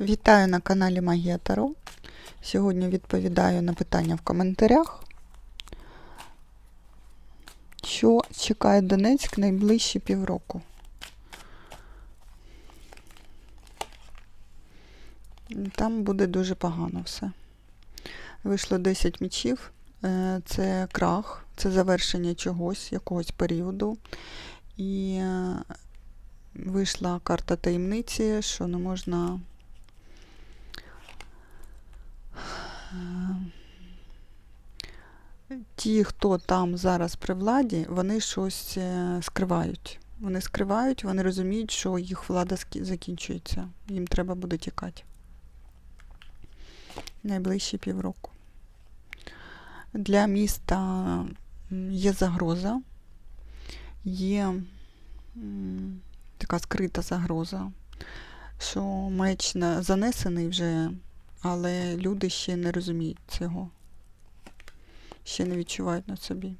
Вітаю на каналі Магія Таро. Сьогодні відповідаю на питання в коментарях. Що чекає Донецьк найближчі півроку? Там буде дуже погано все. Вийшло 10 мічів. Е, Це крах, це завершення чогось, якогось періоду. І е, вийшла карта таємниці, що не можна ті, хто там зараз при владі, вони щось е, скривають. Вони скривають, вони розуміють, що їх влада закінчується. Їм треба буде тікати. Найближчі півроку. Для міста є загроза, є така скрита загроза, що меч занесений вже, але люди ще не розуміють цього ще не відчувають на собі.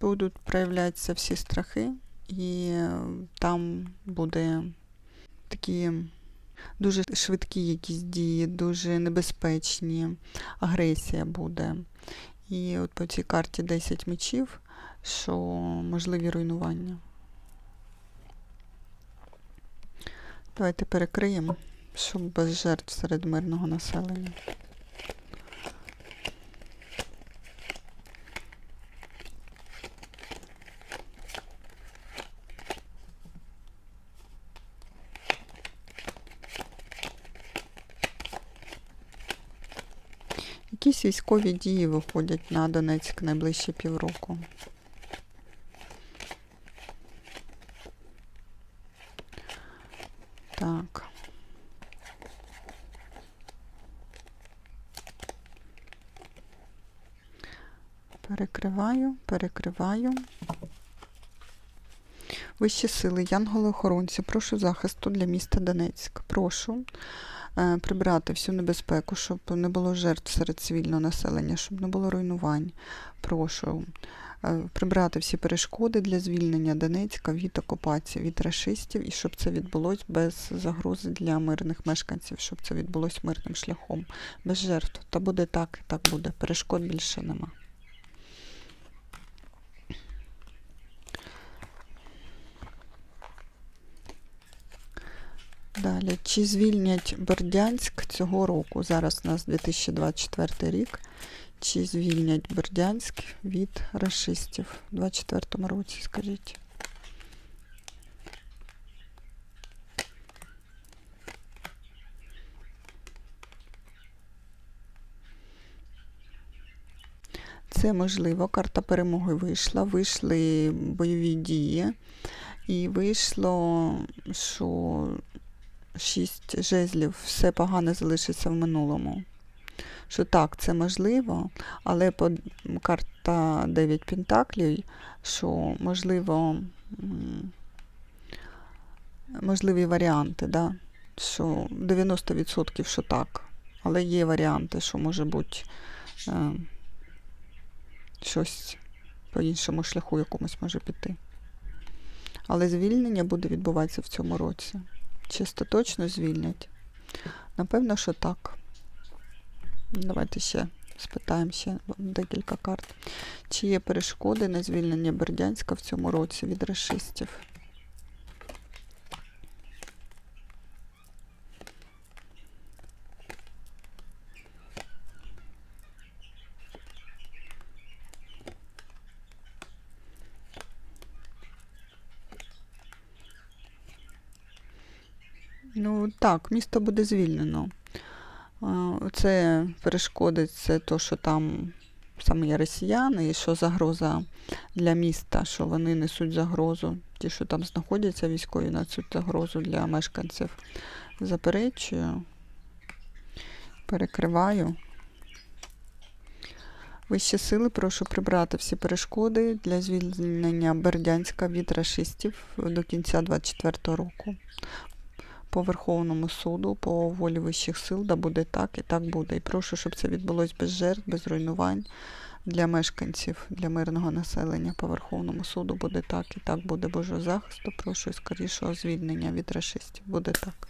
Будуть проявлятися всі страхи, і е, там буде такі дуже швидкі якісь дії, дуже небезпечні, агресія буде. І от по цій карті 10 мечів, що можливі руйнування. Давайте перекриємо, щоб без жертв серед мирного населення. Якісь військові дії виходять на Донецьк найближчі півроку. Так. Перекриваю, перекриваю. Вищі сили, янголи-охоронці, прошу захисту для міста Донецьк. Прошу прибрати всю небезпеку, щоб не було жертв серед цивільного населення, щоб не було руйнувань. Прошу е, прибрати всі перешкоди для звільнення Донецька від окупації, від рашистів, і щоб це відбулось без загрози для мирних мешканців, щоб це відбулось мирним шляхом, без жертв. Та буде так, і так буде. Перешкод більше нема. Далі, чи звільнять Бердянськ цього року? Зараз у нас 2024 рік. Чи звільнять Бердянськ від расистів у 2024 році, скажіть? Це можливо. Карта перемоги вийшла. Вийшли бойові дії. І вийшло, що шість жезлів, все погане залишиться в минулому. Що так, це можливо, але по карта 9 Пентаклів, що можливо можливі варіанти, да? що 90% що так, але є варіанти, що може бути е, щось по іншому шляху якомусь може піти. Але звільнення буде відбуватися в цьому році. Чи остаточно звільнять? Напевно, що так. Давайте ще спитаємо ще декілька карт. Чи є перешкоди на звільнення Бердянська в цьому році від расистів? Ну так, місто буде звільнено. Це перешкодить це то, що там саме є росіяни, і що загроза для міста, що вони несуть загрозу. Ті, що там знаходяться, військові несуть загрозу для мешканців. Заперечую, перекриваю. Вищі сили, прошу прибрати всі перешкоди для звільнення Бердянська від рашистів до кінця 2024 року по Верховному суду, по волі вищих сил, да буде так і так буде. І прошу, щоб це відбулось без жертв, без руйнувань для мешканців, для мирного населення. По Верховному суду буде так і так буде Божого захисту. Прошу і скорішого звільнення від расистів. Буде так.